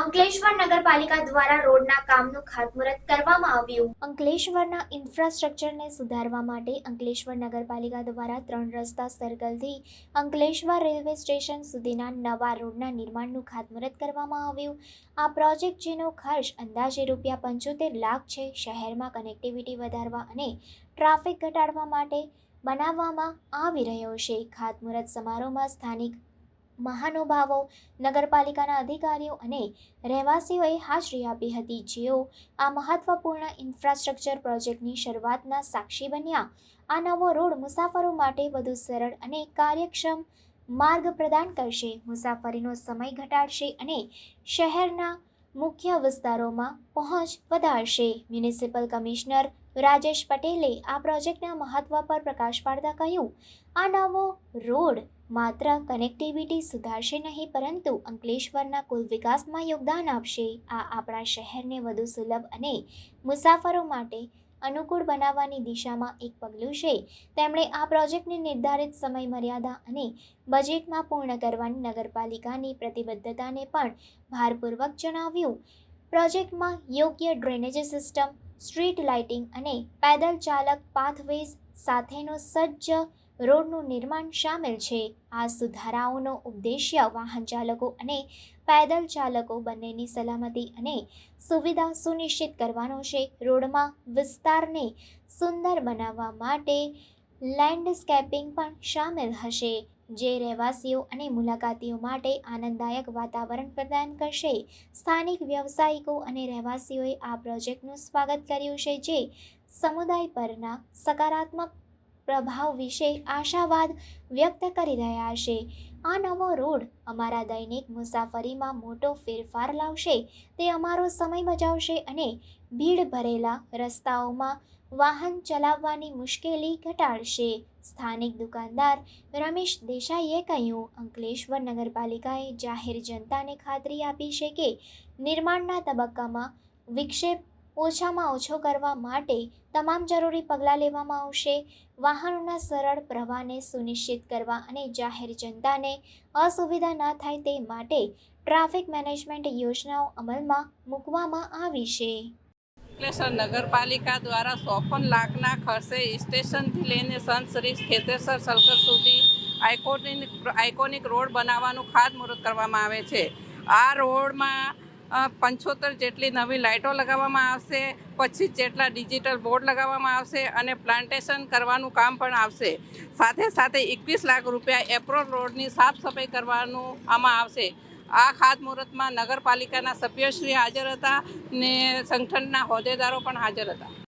અંકલેશ્વર નગરપાલિકા દ્વારા રોડના કામનું ખાતમુહૂર્ત કરવામાં આવ્યું. અંકલેશ્વરના ઇન્ફ્રાસ્ટ્રક્ચરને સુધારવા માટે અંકલેશ્વર નગરપાલિકા દ્વારા ત્રણ રસ્તા સર્કલથી અંકલેશ્વર રેલવે સ્ટેશન સુધીના નવા રોડના નિર્માણનું ખાતમુહૂર્ત કરવામાં આવ્યું. આ પ્રોજેક્ટ જેનો ખર્ચ અંદાજે રૂપિયા પંચોતેર લાખ છે. શહેરમાં કનેક્ટિવિટી વધારવા અને ટ્રાફિક ઘટાડવા માટે બનાવવામાં આવી રહ્યો છે. ખાતમુહૂર્ત સમારોહમાં સ્થાનિક મહાનુભાવો, નગરપાલિકાના અધિકારીઓ અને રહેવાસીઓએ હાજરી આપી હતી. જેઓ આ મહત્વપૂર્ણ ઇન્ફ્રાસ્ટ્રક્ચર પ્રોજેક્ટની શરૂઆતના સાક્ષી બન્યા. આ નવો રોડ મુસાફરો માટે વધુ સરળ અને કાર્યક્ષમ માર્ગ પ્રદાન કરશે. મુસાફરીનો સમય ઘટાડશે અને શહેરના મુખ્ય વિસ્તારોમાં પહોંચ વધારશે. મ્યુનિસિપલ કમિશનર રાજેશ પટેલે આ પ્રોજેક્ટના મહત્વ પર પ્રકાશ પાડતા કહ્યું, આ નવો રોડ માત્ર કનેક્ટિવિટી સુધારશે નહીં, પરંતુ અંકલેશ્વરના કુલ વિકાસમાં યોગદાન આપશે. આ આપણા શહેરને વધુ સુલભ અને મુસાફરો માટે અનુકૂળ બનાવવાની દિશામાં એક પગલું છે. તેમણે આ પ્રોજેક્ટની નિર્ધારિત સમય મર્યાદા અને બજેટમાં પૂર્ણ કરવાની નગરપાલિકાની પ્રતિબદ્ધતાને પણ ભારપૂર્વક જણાવ્યું. પ્રોજેક્ટમાં યોગ્ય ડ્રેનેજ સિસ્ટમ, સ્ટ્રીટ લાઇટિંગ અને પેદલ ચાલક પાથવેઝ સાથેનો સજ્જ રોડનું નિર્માણ સામેલ છે. આ સુધારાઓનો ઉદ્દેશ્ય વાહન ચાલકો અને પેદલ ચાલકો બંનેની સલામતી અને સુવિધા સુનિશ્ચિત કરવાનો છે. રોડમાં વિસ્તારને સુંદર બનાવવા માટે લેન્ડસ્કેપિંગ પણ સામેલ હશે, જે રહેવાસીઓ અને મુલાકાતીઓ માટે આનંદદાયક વાતાવરણ પ્રદાન કરશે. સ્થાનિક વ્યવસાયિકો અને રહેવાસીઓએ આ પ્રોજેક્ટનું સ્વાગત કર્યું છે, જે સમુદાય પરના સકારાત્મક પ્રભાવ વિશે આશાવાદ વ્યક્ત કરી રહ્યા છે. આ નવો રોડ અમારા દૈનિક મુસાફરીમાં મોટો ફેરફાર લાવશે. તે અમારો સમય બચાવશે અને ભીડ ભરેલા રસ્તાઓમાં વાહન ચલાવવાની મુશ્કેલી ઘટાડશે. સ્થાનિક દુકાનદાર રમેશ દેસાઈએ કહ્યું, અંકલેશ્વર નગરપાલિકાએ જાહેર જનતાને ખાતરી આપી છે કે નિર્માણના તબક્કામાં વિક્ષેપ ઓછામાં ઓછો કરવા માટે તમામ જરૂરી પગલાં લેવામાં આવશે. વાહનોના સરળ પ્રવાહને સુનિશ્ચિત કરવા અને જાહેર જનતાને અસુવિધા ન થાય તે માટે ટ્રાફિક મેનેજમેન્ટ યોજનાઓ અમલમાં મૂકવામાં આવી છે. અંકલેશ્વર નગરપાલિકા દ્વારા ચોપન લાખના ખર્ચે સ્ટેશનથી લઈને સંતશ્રી ખેતેસર સર્કલ સુધી આઇકોનિક આઇકોનિક રોડ બનાવવાનું ખાતમુહૂર્ત કરવામાં આવે છે. આ રોડમાં પંચોતેર જેટલી નવી લાઇટો લગાવવામાં આવશે, પચીસ જેટલા ડિજિટલ બોર્ડ લગાવવામાં આવશે અને પ્લાન્ટેશન કરવાનું કામ પણ આવશે. સાથે સાથે એકવીસ લાખ રૂપિયા એપ્રોલ રોડની સાફ સફાઈ કરવાનું આમાં આવશે. આ ખાતમુહૂર્તમાં નગરપાલિકાના સભ્યશ્રી હાજર હતા ને સંગઠનના હોદ્દેદારો પણ હાજર હતા.